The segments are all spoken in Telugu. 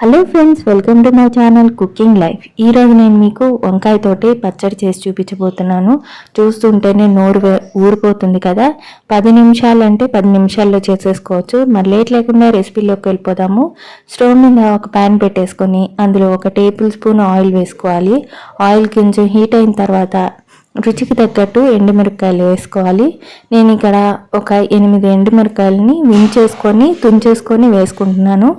Hello friends welcome to my channel cooking life ఈరోజు నేను మీకు వంకాయతోటి పచ్చడి చేసి చూపించబోతున్నాను. చూస్తుంటేనే నోరు ఊరిపోతుంది కదా. పది నిమిషాలు అంటే పది నిమిషాల్లో చేసేసుకోవచ్చు. మరి లేట్ లేకుండా రెసిపీలోకి వెళ్ళిపోదాము. స్టవ్ మీద ఒక ప్యాన్ పెట్టేసుకొని అందులో ఒక టేబుల్ స్పూన్ ఆయిల్ వేసుకోవాలి. ఆయిల్ కొంచెం హీట్ అయిన తర్వాత రుచికి తగ్గట్టు ఎండుమిరపకాయలు వేసుకోవాలి. నేను ఇక్కడ ఒక ఎనిమిది ఎండుమిరపకాయలని వించేసుకొని తుంచేసుకొని వేసుకుంటున్నాను.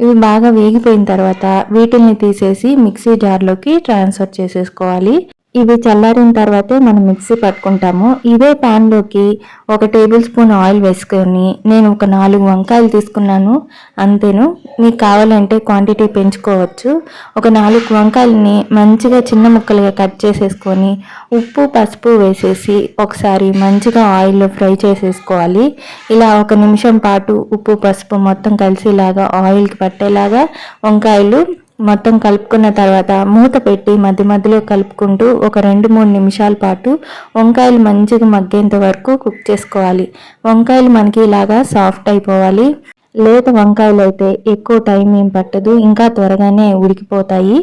ఇవి బాగా వేగిపోయిన తర్వాత వీటిల్ని తీసేసి మిక్సీ జార్లోకి ట్రాన్స్ఫర్ చేసేసుకోవాలి. ఇవి చల్లారిన తర్వాతే మనం మిక్సీ పట్టుకుంటాము. ఇదే ప్యాన్లోకి ఒక టేబుల్ స్పూన్ ఆయిల్ వేసుకొని నేను ఒక నాలుగు వంకాయలు తీసుకున్నాను. అంతేను. మీకు కావాలంటే క్వాంటిటీ పెంచుకోవచ్చు. ఒక నాలుగు వంకాయలని మంచిగా చిన్న ముక్కలుగా కట్ చేసేసుకొని ఉప్పు పసుపు వేసేసి ఒకసారి మంచిగా ఆయిల్లో ఫ్రై చేసేసుకోవాలి. ఇలా ఒక నిమిషం పాటు ఉప్పు పసుపు మొత్తం కలిసేలాగా ఆయిల్కి పట్టేలాగా వంకాయలు మొత్తం కలుపుకున్న తర్వాత మూత పెట్టి మధ్య మధ్యలో కలుపుకుంటూ ఒక రెండు మూడు నిమిషాల పాటు వంకాయలు మంచిగా మగ్గేంత వరకు కుక్ చేసుకోవాలి. వంకాయలు మనకి ఇలాగా సాఫ్ట్ అయిపోవాలి. లేత వంకాయలు అయితే ఎక్కువ టైం ఏం పట్టదు. ఇంకా త్వరగానే ఉడికిపోతాయి.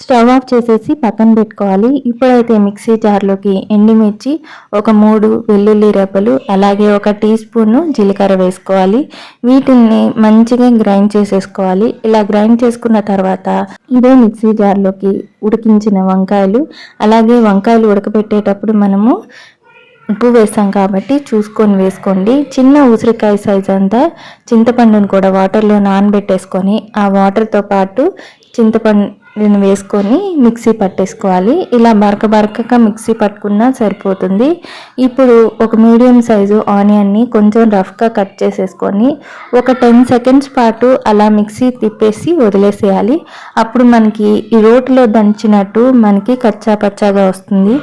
స్టవ్ ఆఫ్ చేసేసి పక్కన పెట్టుకోవాలి. ఇప్పుడైతే మిక్సీ జార్లోకి ఎండుమిర్చి ఒక మూడు వెల్లుల్లి రెబ్బలు అలాగే ఒక టీ స్పూన్ జీలకర్ర వేసుకోవాలి. వీటిని మంచిగా గ్రైండ్ చేసేసుకోవాలి. ఇలా గ్రైండ్ చేసుకున్న తర్వాత ఇదే మిక్సీ జార్లోకి ఉడికించిన వంకాయలు అలాగే వంకాయలు ఉడకబెట్టేటప్పుడు మనము ఉప్పు వేస్తాం కాబట్టి చూసుకొని వేసుకోండి. చిన్న ఉసిరికాయ సైజ్ అంతా చింతపండును కూడా వాటర్లో నానబెట్టేసుకొని ఆ వాటర్తో పాటు చింతపండు దీన్ని వేసుకొని మిక్సీ పట్టేసుకోవాలి. ఇలా బరక బరకగా మిక్సీ పట్టుకున్నా సరిపోతుంది. ఇప్పుడు ఒక మీడియం సైజు ఆనియన్ని కొంచెం రఫ్గా కట్ చేసేసుకొని ఒక టెన్ సెకండ్స్ పాటు అలా మిక్సీ తిప్పేసి వదిలేసేయాలి. అప్పుడు మనకి ఈ రోటిలో దంచినట్టు మనకి కచ్చా పచ్చాగా వస్తుంది.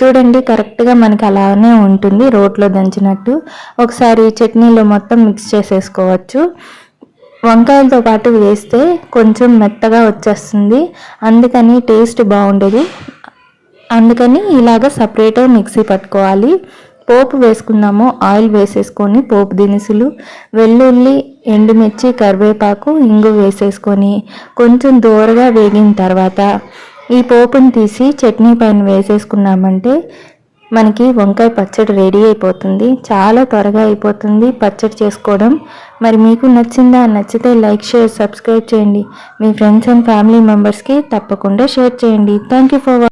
చూడండి కరెక్ట్గా మనకి అలానే ఉంటుంది రోట్లో దంచినట్టు. ఒకసారి చట్నీలో మొత్తం మిక్స్ చేసేసుకోవచ్చు. వంకాయలతో పాటు వేస్తే కొంచెం మెత్తగా వచ్చేస్తుంది. అందుకని టేస్ట్ బాగుండేది. అందుకని ఇలాగ సపరేట్గా మిక్సీ పట్టుకోవాలి. పోపు వేసుకుందాము. ఆయిల్ వేసేసుకొని పోపు దినుసులు వెల్లుల్లి ఎండుమిర్చి కరివేపాకు ఇంగు వేసేసుకొని కొంచెం దూరగా వేగిన తర్వాత ఈ పోపుని తీసి చట్నీ పైన వేసేసుకున్నామంటే మనకి వంకాయ పచ్చడి రెడీ అయిపోతుంది. చాలా త్వరగా అయిపోతుంది పచ్చడి చేసుకోవడం. మరి మీకు నచ్చిందా? నచ్చితే లైక్ షేర్ సబ్స్క్రైబ్ చేయండి. మీ ఫ్రెండ్స్ అండ్ ఫ్యామిలీ మెంబర్స్కి తప్పకుండా షేర్ చేయండి. Thank you for